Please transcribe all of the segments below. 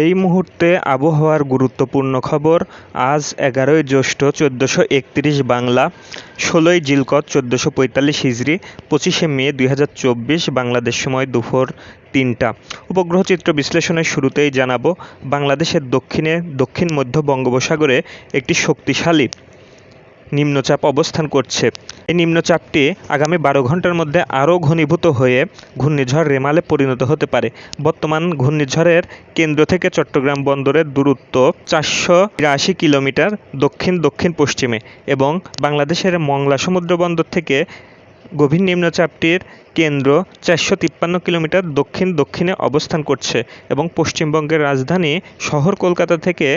এই মুহূর্তে আবহাওয়ার গুরুত্বপূর্ণ খবর, আজ এগারোই জ্যৈষ্ঠ চোদ্দোশো একত্রিশ বাংলা, ষোলোই জিলকত চোদ্দোশো পঁয়তাল্লিশ হিজড়ি পঁচিশে মে দুই হাজার চব্বিশ বাংলাদেশ সময় দুপুর তিনটা। উপগ্রহ চিত্র বিশ্লেষণের শুরুতেই জানাব, বাংলাদেশের দক্ষিণে, দক্ষিণ মধ্য বঙ্গোপসাগরে একটি শক্তিশালী নিম্নচাপ অবস্থান করছে। এই নিম্নচাপটি আগামী বারো ঘণ্টার মধ্যে আরও ঘনীভূত হয়ে ঘূর্ণিঝড় রেমালে পরিণত হতে পারে। বর্তমান ঘূর্ণিঝড়ের কেন্দ্র থেকে চট্টগ্রাম বন্দরের দূরত্ব চারশো তিরাশি কিলোমিটার দক্ষিণ দক্ষিণ পশ্চিমে এবং বাংলাদেশের মংলা সমুদ্র বন্দর থেকে গভীর নিম্নচাপটির কেন্দ্র চারশো তিপ্পান্ন কিলোমিটার দক্ষিণ দক্ষিণে অবস্থান করছে এবং পশ্চিমবঙ্গের রাজধানী শহর কলকাতা থেকে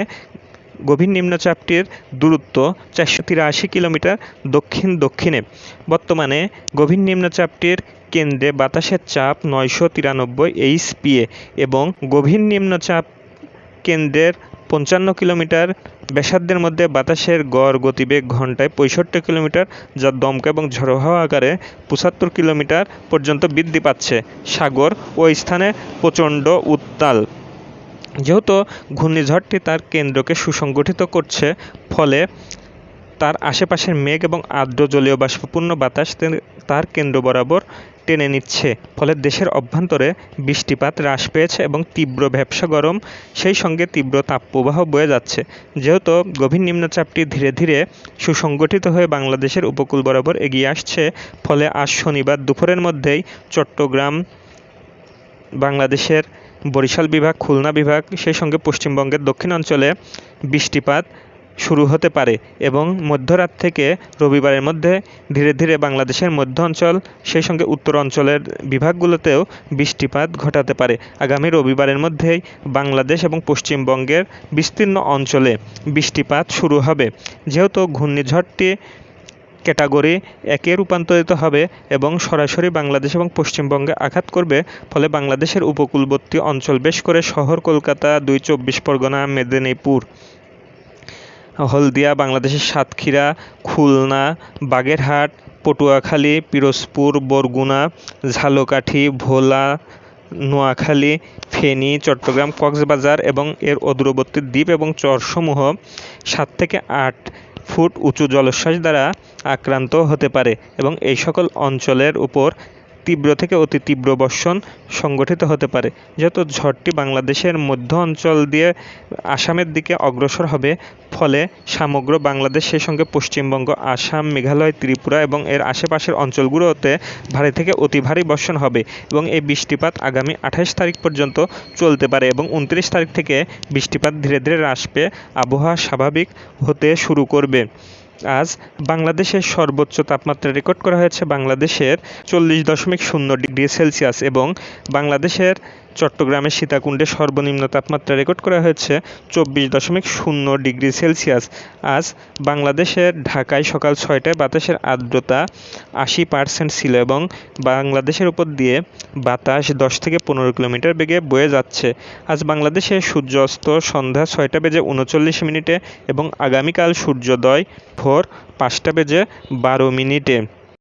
গভীর নিম্নচাপটির দূরত্ব চারশো তিরাশি কিলোমিটার দক্ষিণ দক্ষিণে। বর্তমানে গভীর নিম্নচাপটির কেন্দ্রে বাতাসের চাপ নয়শো তিরানব্বই এইচ এইচপিএ এবং গভীর নিম্নচাপ কেন্দ্রের পঞ্চান্ন কিলোমিটার ব্যাসার্ধের মধ্যে বাতাসের গড় গতিবেগ ঘন্টায় পঁয়ষট্টি কিলোমিটার, যা দমকা এবং ঝড়ো আকারে পঁচাত্তর কিলোমিটার পর্যন্ত বৃদ্ধি পাচ্ছে। সাগর ওই স্থানে প্রচণ্ড উত্তাল। যেহেতু ঘূর্ণিঝড়টি তার কেন্দ্রকে সুসংগঠিত করছে, ফলে তার আশেপাশের মেঘ এবং আর্দ্র জলীয় বাষ্পপূর্ণ বাতাস তার কেন্দ্র বরাবর টেনে নিচ্ছে। ফলে দেশের অভ্যন্তরে বৃষ্টিপাত হ্রাস পেয়েছে এবং তীব্র ভ্যাপসা গরম, সেই সঙ্গে তীব্র তাপপ্রবাহ বয়ে যাচ্ছে। যেহেতু গভীর নিম্নচাপটি ধীরে ধীরে সুসংগঠিত হয়ে বাংলাদেশের উপকূল বরাবর এগিয়ে আসছে, ফলে আজ শনিবার দুপুরের মধ্যেই চট্টগ্রাম বাংলাদেশের বরিশাল বিভাগ, খুলনা বিভাগ, সেই সঙ্গে পশ্চিমবঙ্গের দক্ষিণাঞ্চলে বৃষ্টিপাত শুরু হতে পারে এবং মধ্যরাত থেকে রবিবারের মধ্যে ধীরে ধীরে বাংলাদেশের মধ্য অঞ্চল সেই সঙ্গে উত্তর অঞ্চলের বিভাগগুলোতেও বৃষ্টিপাত ঘটাতে পারে। আগামী রবিবারের মধ্যেই বাংলাদেশ এবং পশ্চিমবঙ্গের বিস্তীর্ণ অঞ্চলে বৃষ্টিপাত শুরু হবে। যেহেতু ঘূর্ণিঝড়টি ক্যাটাগরি একে রূপান্তরিত হবে এবং সরাসরি বাংলাদেশ এবং পশ্চিমবঙ্গে আঘাত করবে। ফলে বাংলাদেশের উপকূলবর্তী অঞ্চল বেশ করে শহর, কলকাতা, দুই চব্বিশ পরগনা, মেদিনীপুর, হলদিয়া, বাংলাদেশের সাতক্ষীরা, খুলনা, বাগেরহাট, পটুয়াখালী, পিরোজপুর, বরগুনা, ঝালকাঠি, ভোলা, নোয়াখালী, ফেনী, চট্টগ্রাম, কক্সবাজার এবং এর অদূরবর্তী দ্বীপ এবং চরসমূহ সাত থেকে আট ফুট উঁচু জলোচ্ছ্বাস দ্বারা আক্রান্ত হতে পারে এবং এই সকল অঞ্চলের উপর তীব্র থেকে অতি তীব্র বর্ষণ সংগঠিত হতে পারে যেহেতু ঝড়টি বাংলাদেশের মধ্য অঞ্চল দিয়ে আসামের দিকে অগ্রসর হবে, ফলে সমগ্র বাংলাদেশ সেই সঙ্গে পশ্চিমবঙ্গ, আসাম, মেঘালয়, ত্রিপুরা এবং এর আশেপাশের অঞ্চলগুলোতে ভারী থেকে অতি ভারী বর্ষণ হবে এবং এই বৃষ্টিপাত আগামী আঠাশ তারিখ পর্যন্ত চলতে পারে এবং উনত্রিশ তারিখ থেকে বৃষ্টিপাত ধীরে ধীরে হ্রাস পেয়ে আবহাওয়া স্বাভাবিক হতে শুরু করবে। আজ বাংলাদেশের সর্বোচ্চ তাপমাত্রা রেকর্ড করা হয়েছে বাংলাদেশের চল্লিশ দশমিক শূন্য ডিগ্রি সেলসিয়াস এবং বাংলাদেশের চট্টগ্রামের সীতাকুণ্ডে সর্বনিম্ন তাপমাত্রা রেকর্ড করা হয়েছে চব্বিশ দশমিক শূন্য ডিগ্রি সেলসিয়াস। আজ বাংলাদেশের ঢাকায় সকাল ছয়টায় বাতাসের আর্দ্রতা আশি পার্সেন্ট ছিল এবং বাংলাদেশের উপর দিয়ে বাতাস দশ থেকে পনেরো কিলোমিটার বেগে বয়ে যাচ্ছে। আজ বাংলাদেশে সূর্য অস্ত সন্ধ্যা ছয়টা বেজে উনচল্লিশ মিনিটে এবং আগামীকাল সূর্যোদয় ভোর পাঁচটা বেজে বারো মিনিটে।